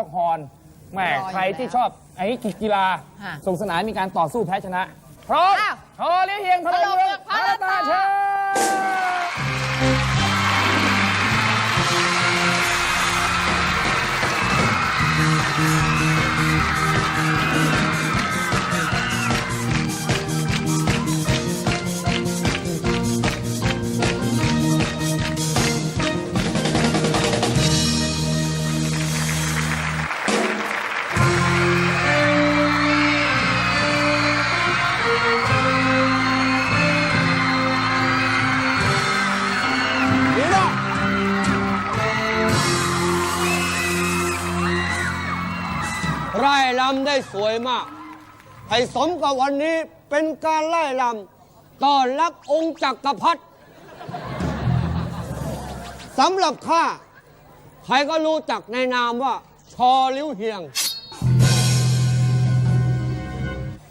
ละครแหมรออยู่ใครที่ชอบไอ้กีฬาค่ะสนุกสนานมีการต่อสู้แพ้ชนะ พร้อมอ้าวโชว์เลี้ยงเฮียงพลังพลังเมืองพลังตาเชิ ให้สมกับวันนี้เป็นการไล่ลำต้อนรับองค์จักรพรรดิสำหรับข้า ใครก็รู้จักในนามว่า ชอลิ้วเฮียง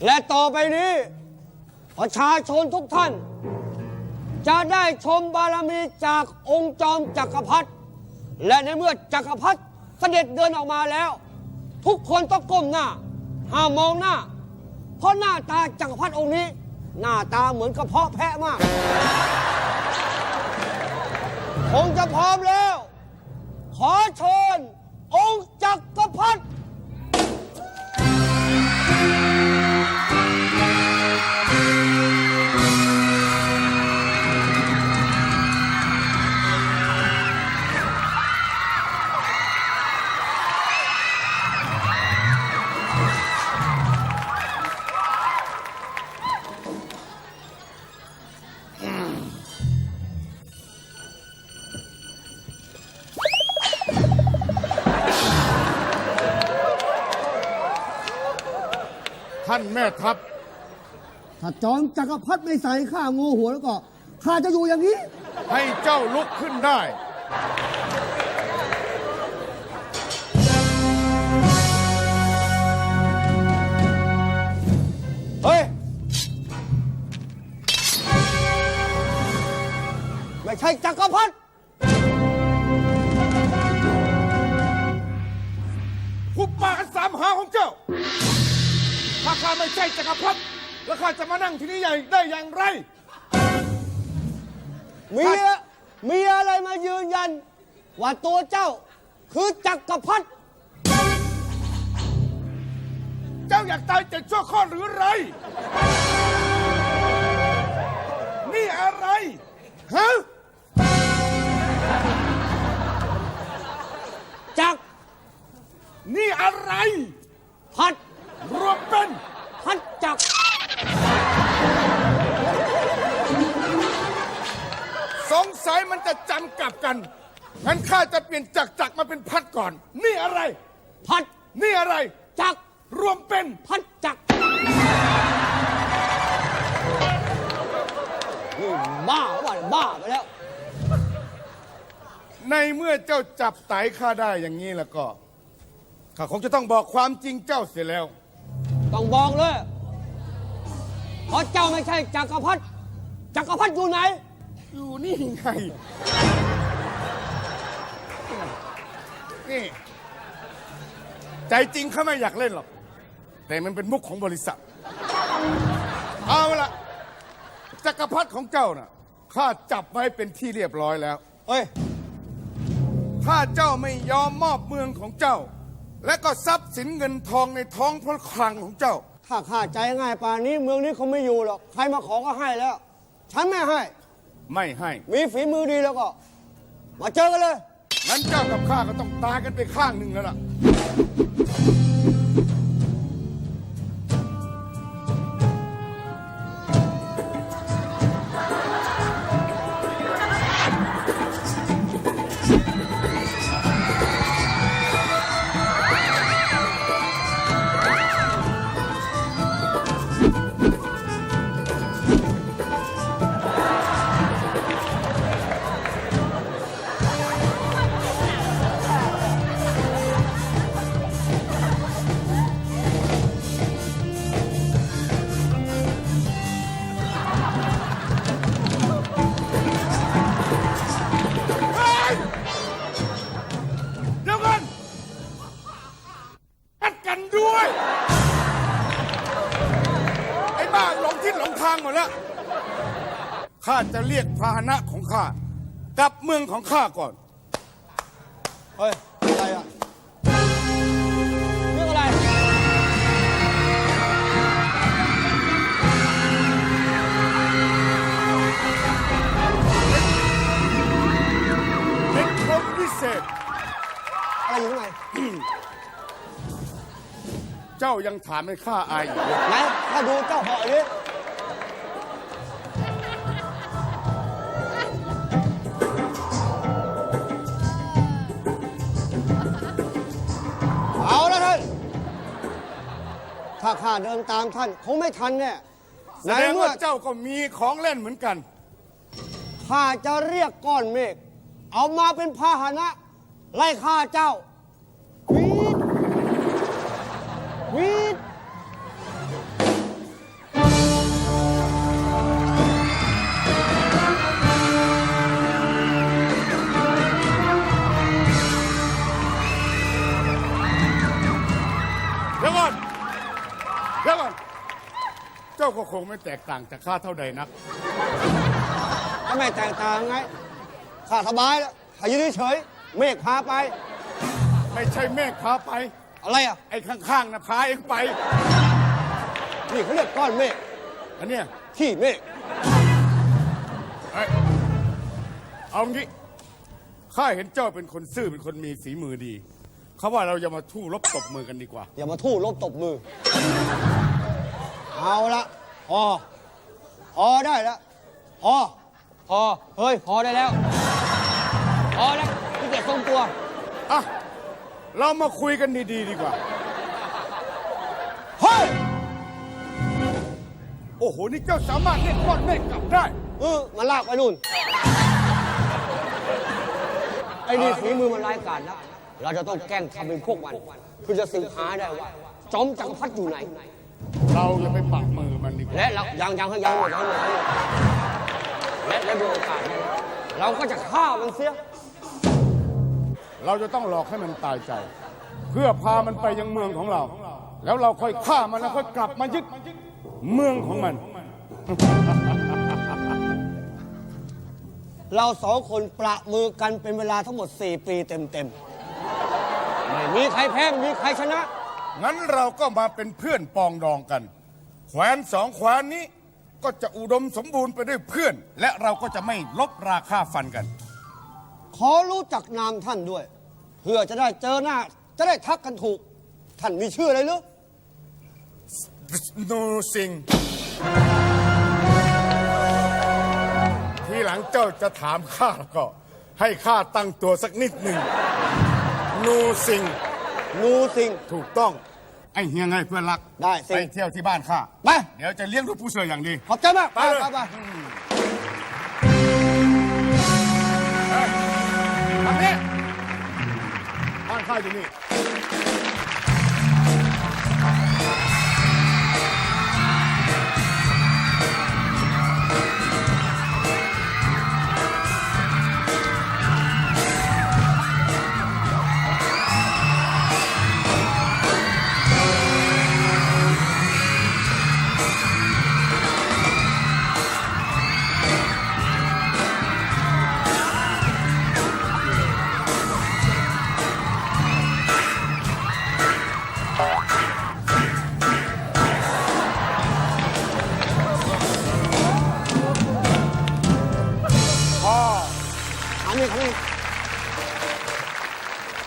และต่อไปนี้ ประชาชนทุกท่าน จะได้ชมบารมีจากองค์จอมจักรพรรดิและในเมื่อจักรพรรดิเสด็จเดินออกมาแล้ว ทุกคนต้องก้มหน้าห้ามมองหน้า เพราะหน้าตาจักรพรรดิองค์นี้ หน้าตาเหมือนกระเพาะแพะมาก คงจะพร้อมแล้ว ขอเชิญองค์จักรพรรดิ ท่านแม่ทัพ ถ้าจอมจักรพรรดิไม่ใส่ข้างูหัวแล้วก็ข้าจะอยู่อย่างนี้ ให้เจ้าลุกขึ้นได้ เฮ้ย ไม่ใช่จักรพรรดิหุบปากกันสามหาของเจ้า ถ้าข้าไม่ใช่จักรพรรดิแล้วข้าจะมานั่งที่นี่ใหญ่ได้อย่างไร มีอะมีอะไรมายืนยัน ว่าตัวเจ้าคือจักรพรรดิเจ้าอยากตายเจ็ดชั่วข้อหรือไร นี่อะไร ฮะ จักรนี่อะไรพรรดิ รวมเป็นพัดจักรสงสัยมันจะจำกลับกัน งั้นข้าจะเปลี่ยนจักรจักรมาเป็นพัดก่อน นี่อะไร พัดนี่อะไร จักรรวมเป็นพัดจักรนี่บ้าว่าบ้าไปแล้ว ในเมื่อเจ้าจับไตข้าได้อย่างนี้แล้วก็ ข้าคงจะต้องบอกความจริงเจ้าเสียแล้ว ต้องบอกเลยเพราะเจ้าไม่ใช่จักรพรรดิจักรพรรดิอยู่ไหน อยู่นี่ไง นี่ ใจจริงข้าไม่อยากเล่นหรอก แต่มันเป็นมุกของบริษัท เอาละจักรพรรดิของเจ้าน่ะ ข้าจับไว้เป็นที่เรียบร้อยแล้วเฮ้ย ถ้าเจ้าไม่ยอมมอบเมืองของเจ้า และก็ทรัพย์สินเงินทองในท้องพระคลังของเจ้า ถ้าข้าใจง่ายป่านนี้เมืองนี้เขาไม่อยู่หรอก ใครมาขอก็ให้แล้ว ฉันไม่ให้ ไม่ให้ มีฝีมือดีแล้วก็ มาเจอกันเลย งั้นเจ้ากับข้าก็ต้องตายกันไปข้างหนึ่งแล้วล่ะ ด้วย ไอ้บ้าหลงทิศหลงทางหมดแล้วข้าจะเรียกพาหนะของข้ากลับเมืองของข้าก่อน เฮ้ย อะไรอะเรื่องอะไร เป็นคมพิเศษ อะไรอยู่ข้างใน เจ้ายังถามให้ข้าอายอยู่เลยไหนถ้าดูเจ้าเหาะดิเอาละท่าน ถ้าข้าเดินตามท่านคงไม่ทันแน่แสในดงเมื่อว่าเจ้าก็มีของเล่นเหมือนกัน ข้าจะเรียกก้อนเมฆเอามาเป็นพาหนะ ไล่ฆ่าเจ้า ก็คงไม่แตกต่างจากข้าเท่าใดนัก ถ้าไม่แตกต่างไงข้าสบายแล้วข้ายืนเฉยๆเมฆพาไป ไม่ใช่เมฆพาไป อะไรอะ ไอ้ข้างๆนะพาเองไป นี่เขาเรียกก้อนเมฆอันเนี้ยขี้เมฆเอ้ยเอางี้ข้าเห็นเจ้าเป็นคนซื่อเป็นคนมีฝีมือดีเขาว่าเราจะมาทู่รบตบมือกันดีกว่า อย่ามาทู่ลบตบมือ เอาละ พอ พอได้แล้ว พอ พอ เฮ้ย พอได้แล้ว พอแล้วที่จะทรงตัว อะ เรามาคุยกันดีๆดีกว่า เฮ้ย โอ้โห นี่เจ้าสามารถเรียกก้อนเมฆกลับได้ เออมันลากไปนู่น ไอ้นี่ฝีมือมันร้ายกาจนะ เราจะต้องแกล้งทำเป็นพวกมันเพื่อจะสืบหาได้ว่า จอมจักรพรรดิอยู่ไหน เราจะไปปักมือ มันดีกว่าและเรายังยังยังยังยังยังและและดูโอกาสนี้เราก็จะฆ่ามันเสีย เราจะต้องหลอกให้มันตายใจ เพื่อพามันไปยังเมืองของเรา แล้วเราค่อยฆ่ามันแล้วค่อยกลับมายึดเมืองของมัน เราสองคนประมือกันเป็นเวลาทั้งหมด 4 ปีเต็มๆไม่มีใครแพ้ไม่มีใครชนะ งั้นเราก็มาเป็นเพื่อนปองดองกัน แขวนสองแขวนนี้ ก็จะอุดมสมบูรณ์ไปด้วยเพื่อน และเราก็จะไม่ลบราค่าฟันกัน ขอรู้จักนามท่านด้วย เพื่อจะได้เจอหน้า จะได้ทักกันถูก ท่านมีชื่ออะไรหรือนูสิงทีหลังเจ้าจะถามข้าแล้วก็ ให้ข้าตั้งตัวสักนิดหนึ่งนูสิงนูสิง ถูกต้อง ไอ้เฮียไงเพื่อนรักได้สิ ไปเที่ยวที่บ้านข้าไป เดี๋ยวจะเลี้ยงดูผู้ช่วยอย่างดี ขอบใจมากไปไปเลย ไปไป ทางนี้บ้านข้าอยู่นี่อัน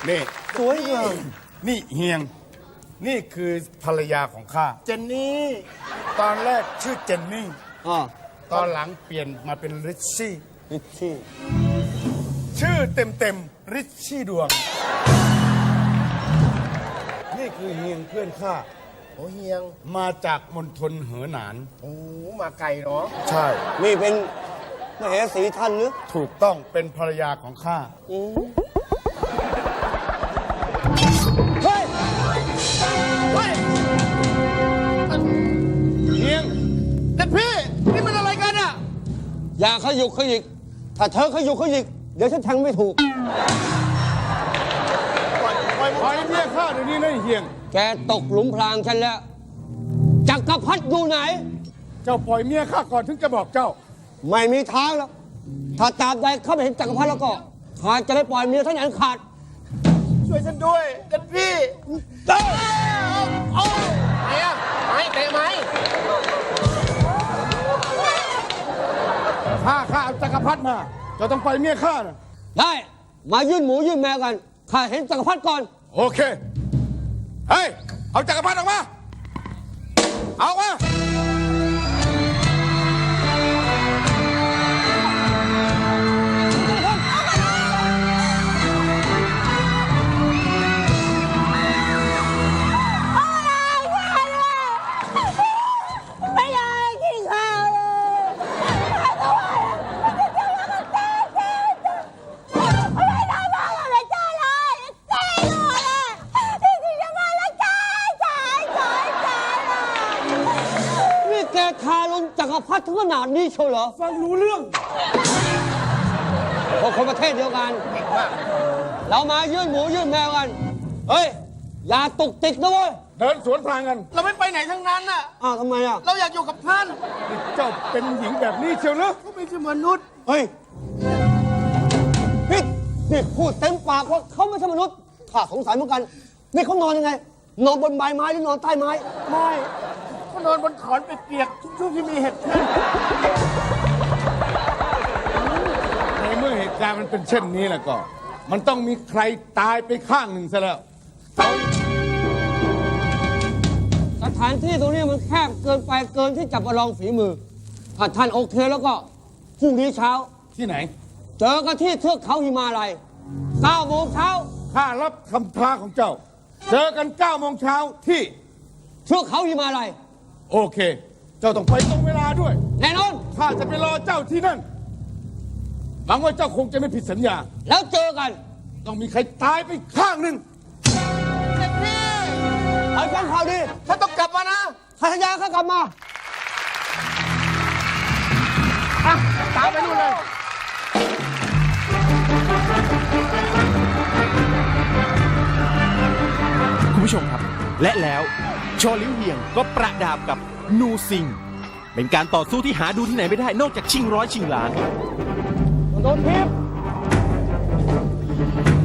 นี่สวยงามนี่เฮียง นี่คือภรรยาของข้า เจนนี่ตอนแรกชื่อเจนนี่อ่าตอนหลังเปลี่ยนมาเป็นริชชี่ ลิชชี่ชื่อเต็มเต็มๆริชชี่ดวง นี่คือเฮียงเพื่อนข้า โอ้เฮียง มาจากมณฑลเหอหนาน โอ้มาไกลเนาะใช่ นี่เป็นมเหสีท่านหรือ ถูกต้องเป็นภรรยาของข้าเอย่าขยุกขยิกถ้าเธอขยุกขยิกเดี๋ยวฉันแทงไม่ถูก ปล่อยปล่อยเฮียงข้าเดี๋ยวนี้นะไอ้เฮียง แกตกหลุมพรางฉันแล้วจักรพรรดิอยู่ไหน เจ้าปล่อยเมียข้าก่อนถึงจะบอกเจ้า ไม่มีทางแล้วถ้าตราบใดเข้าไปเห็นจักรพรรดิแล้วก็ข้าจะไม่ปล่อยเมียท่านอันขาด ช่วยฉันด้วยเด็ดพี่เจ้าไหนอะไม้เตะไม้ ข้าข้าเอาจักรพรรดิมาเจ้าต้องปล่อยเมียข้านะได้ มายื่นหมูยื่นแมวกันข้าเห็นจักรพรรดิก่อน โอเค เฮ้ย เอาจักรพรรดิออกมา เอามา ทารุณจักรพรรดิถึงขนาดนี้เชียวเหรอ ฟังรู้เรื่อง พวกคนประเทศเดียวกัน เรามายื่นหมูยื่นแมวกัน เฮ้ย อย่าตุกติกนะเว้ยเดินสวนพรางกัน เราไม่ไปไหนทั้งนั้นน่ะ อ้าวทำไมอะ เราอยากอยู่กับท่านนี่เจ้าเป็นหญิงแบบนี้เชียวเหรอเขาไม่ใช่มนุษย์ เฮ้ยพี่นี่พูดเต็มปากว่าเขาไม่ใช่มนุษย์ข้าสงสัยเหมือนกัน นี่เขานอนยังไง นอนบนใบไม้หรือนอนใต้ไม้ ไม่เขา นอนบนขอนเปียกๆทุกช่วงที่มีเห็ดขึ้นในเมื่อเหตุการณ์มันเป็นเช่นนี้แล้วก็ มันต้องมีใครตายไปข้างหนึ่งซะแล้ว สถานที่ตรงนี้มันแคบเกินไปเกินที่จะประลองฝีมือ ถ้าท่านโอเคแล้วก็พรุ่งนี้เช้า ที่ไหน เจอกันที่เทือกเขาหิมาลัย9โมงเช้าข้ารับคำท้าของเจ้า เจอกัน9โมงเช้าที่ เทือกเขาหิมาลัย โอเค เจ้าต้องไปตรงเวลาด้วย แน่นอน ข้าจะไปรอเจ้าที่นั่น หวังว่าเจ้าคงจะไม่ผิดสัญญา แล้วเจอกันต้องมีใครตายไปข้างหนึ่งเด็ดพี่เอาฟังข่าวดีฉันต้องกลับมานะข้าสัญญาข้ากลับมาอะตามไปนู่นเลย คุณผู้ชมครับ และแล้ว ชอลิวเฮียงก็ประดาบกับนูซิง เป็นการต่อสู้ที่หาดูที่ไหนไม่ได้นอกจากชิงร้อยชิงล้านโดนทิพ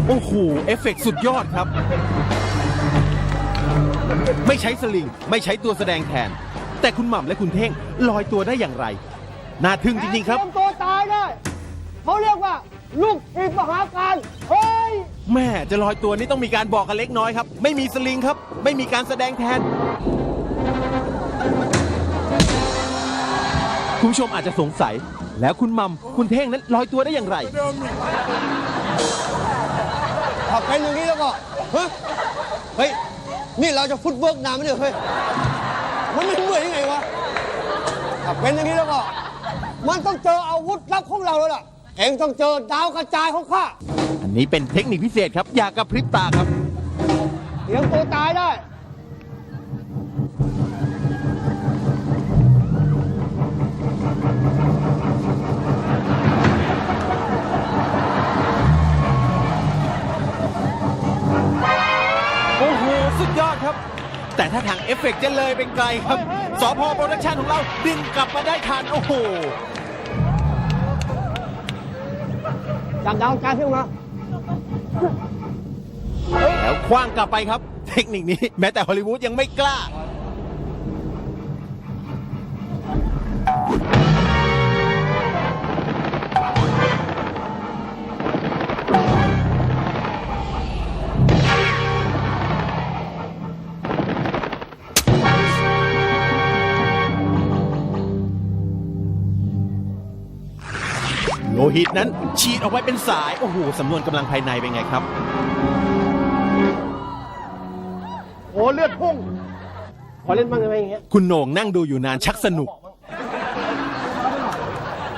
โอ้โห เอฟเฟกต์สุดยอดครับ ไม่ใช้สลิง ไม่ใช้ตัวแสดงแทน แต่คุณหม่ำและคุณเท่งลอยตัวได้อย่างไร น่าทึ่งจริงๆครับ เตยมตัวตายได้เขาเรียกว่า ลูกทีมมหาการเฮ้ย แม่จะลอยตัวนี่ต้องมีการบอกกันเล็กน้อยครับ ไม่มีสลิงครับ ไม่มีการแสดงแทน คุณผู้ชมอาจจะสงสัย แล้วคุณมัมคุณเท่งนั้นลอยตัวได้อย่างไรถ้าเป็นอย่างนี้แล้วก็เฮ้ยเฮ้ย นี่เราจะฟุตเวิร์กนานไหมเนี่ยเฮ้ย มันไม่เมื่อยยังไงวะถ้าเป็นอย่างนี้แล้วก็ มันต้องเจออาวุธลับของเราแล้วล่ะ เองต้องเจอดาวกระจายของข้าอันนี้เป็นเทคนิคพิเศษครับ อย่ากระพริบตาครับเตรียมตัวตายได้ โอ้โห สุดยอดครับ แต่ถ้าทางเอฟเฟกต์จะเลยเป็นไกลครับ สพโปรดักชันของเราดึงกลับมาได้ทัน โอ้โห จับดาวกระจายขึ้นมาแล้วคว้างกลับไปครับ เทคนิคนี้ แม้แต่ฮอลลีวูดยังไม่กล้า หิตนั้น ฉีดออกไปเป็นสาย โอ้โหสำนวนกำลังภายในเป็นไงครับ โอ้เลือดพุ่ง ขอเล่นบ้างได้ไหมอย่างเงี้ยคุณโหน่งนั่งดูอยู่นานชักสนุก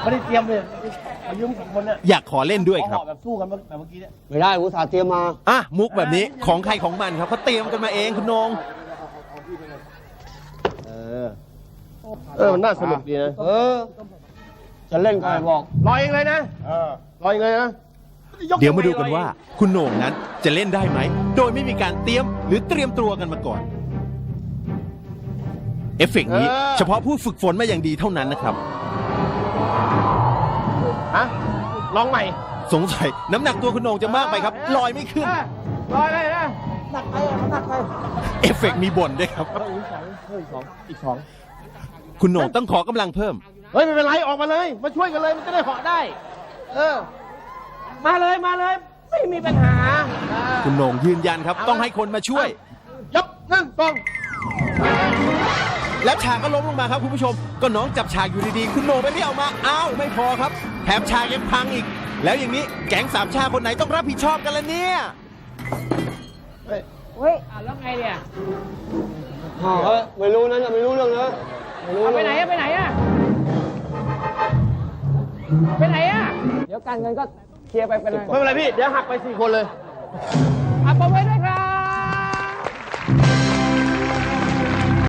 ไม่ได้เตรียมเลยมายืมสองคนเนี่ยอยากขอเล่นด้วยเอาครัเหบาะแบบสู้กันแบบเมื่อกี้เนี่ยไม่ได้อุตส่าห์เตรียมมา อะมุกแบบนี้ของใครของมันครับเขาเตรียมกันมาเองคุณโหนง เออมันน่าสนุกดีนะ เออ จะเล่นก็ไม่บอกรอเองเลยนะรอเองเลยนะเดี๋ยวมาดูกันว่า คุณโหน่งนั้นจะเล่นได้ไหม โดยไม่มีการเตรียมหรือเตรียมตัวกันมาก่อน เอฟเฟกต์นี้เออเฉพาะผู้ฝึกฝนมาอย่างดีเท่านั้นนะครับ ฮะลองใหม่สงสัยน้ำหนักตัวคุณโหน่งจะมากไปครับ ลอยไม่ขึ้นเออลอยเลยนะหนักไปอะมันหนักไปเอฟเฟกต์มีบ่นด้วยครับ อีกสองคุณโหน่งต้องขอกำลังเพิ่ม เฮ้ยไม่เป็นไรออกมาเลย มาช่วยกันเลยมันจะได้เหาะได้ เออ มาเลยมาเลย ไม่มีปัญหาอ่าคุณโหน่งยืนยันครับ ต้องให้คนมาช่วย ยกหนึ่งสองแล้วฉากก็ล้มลงมาครับคุณผู้ชม ก็น้องจับฉากอยู่ดีๆ คุณโหน่งไปไม่เอามาอ้าวไม่พอครับแถมฉากยังพังอีก แล้วอย่างนี้แก๊งสามชาคนไหนต้องรับผิดชอบกันล่ะเนี่ยเฮ้ยอะแล้วไงเนี่ยอ้าวเฮ้ยไม่รู้นะเนี่ยไม่รู้เรื่องนะไม่รู้เอาไปเรื่องไหนอะไปไหนอะ ไปไหนอะเดี๋ยวการเงินก็เคลียร์ไปเป็นไร ไม่เป็นไรพี่ เดี๋ยวหักไปสี่คนเลย